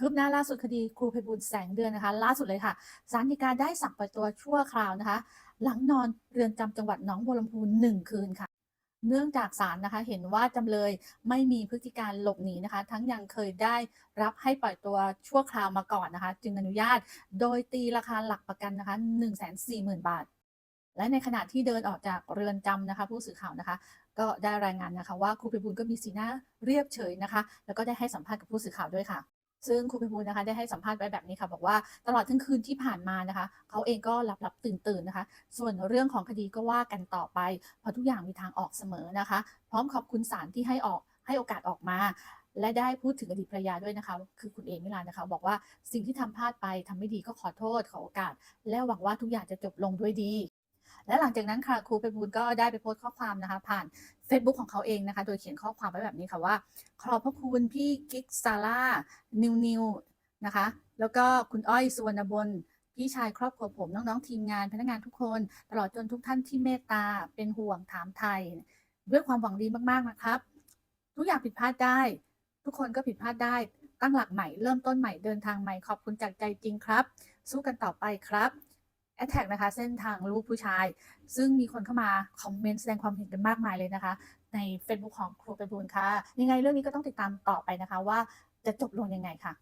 คืบหน้าล่าสุดคดีครูไพบูลย์แสงเดือนนะคะ ล่าสุดเลยค่ะศาลฎีกาได้สั่งปล่อยตัวชั่วคราวนะคะ หลังนอนเรือนจำจังหวัดหนองบัวลำพูหนึ่งคืนค่ะเนื่องจากศาลนะคะเห็นว่าจำเลยไม่มีพฤติการหลบหนีนะคะ ทั้งยังเคยได้รับให้ปล่อยตัวชั่วคราวมาก่อนนะคะ จึงอนุญาตโดยตีราคาหลักประกันนะคะ 1 4 0 0 0 0 บาท และในขณะที่เดินออกจากเรือนจำนะคะ ผู้สื่อข่าวนะคะ ก็ได้รายงานนะคะว่าครูไพบูลย์ก็มีสีหน้าเรียบเฉยนะคะ แล้วก็ได้ให้สัมภาษณ์กับผู้สื่อข่าวด้วยค่ะ ซึ่งครูไพบูลนะคะได้ให้สัมภาษณ์ไว้แบบนี้ค่ะ บอกว่าตลอดทั้งคืนที่ผ่านมานะคะ เขาเองก็หลับหลับตื่นตื่นนะคะ ส่วนเรื่องของคดีก็ว่ากันต่อไป เพราะทุกอย่างมีทางออกเสมอนะคะ พร้อมขอบคุณศาลที่ให้ออกให้โอกาสออกมา และได้พูดถึงอดีตภรรยาด้วยนะคะ คือคุณเอมิลานนะคะ บอกว่าสิ่งที่ทำพลาดไปทำไม่ดีก็ขอโทษขอโอกาส และหวังว่าทุกอย่างจะจบลงด้วยดี และหลังจากนั้นค่ะครูไปบูลก็ได้ไปโพสต์ข้อความนะคะ ผ่าน Facebook ของเขาเองนะคะ โดยเขียนข้อความไว้แบบนี้ค่ะว่า ขอบพระคุณพี่กิ๊กซาร่านิวนิวนะคะ แล้วก็คุณอ้อยสุวรรณบนพี่ชายครอบครัวผมน้องๆทีมงานพนักงานทุกคน ตลอดจนทุกท่านที่เมตตาเป็นห่วงถามไทย ด้วยความหวังดีมากๆนะครับ ทุกอย่างผิดพลาดได้ ทุกคนก็ผิดพลาดได้ ตั้งหลักใหม่เริ่มต้นใหม่เดินทางใหม่ขอบคุณจากใจจริงครับ สู้กันต่อไปครับ แอ t แทกนะคะ เส้นทางลูกผู้ชาย ซึ่งมีคนเข้ามาคอมเมนต์แสดงความเห็นกันมากมายเลยนะคะ ใน Facebook ของครูไปบูลค่ะ ยังไงเรื่องนี้ก็ต้องติดตามต่อไปนะคะว่าจะจบลงยังไงค่ะ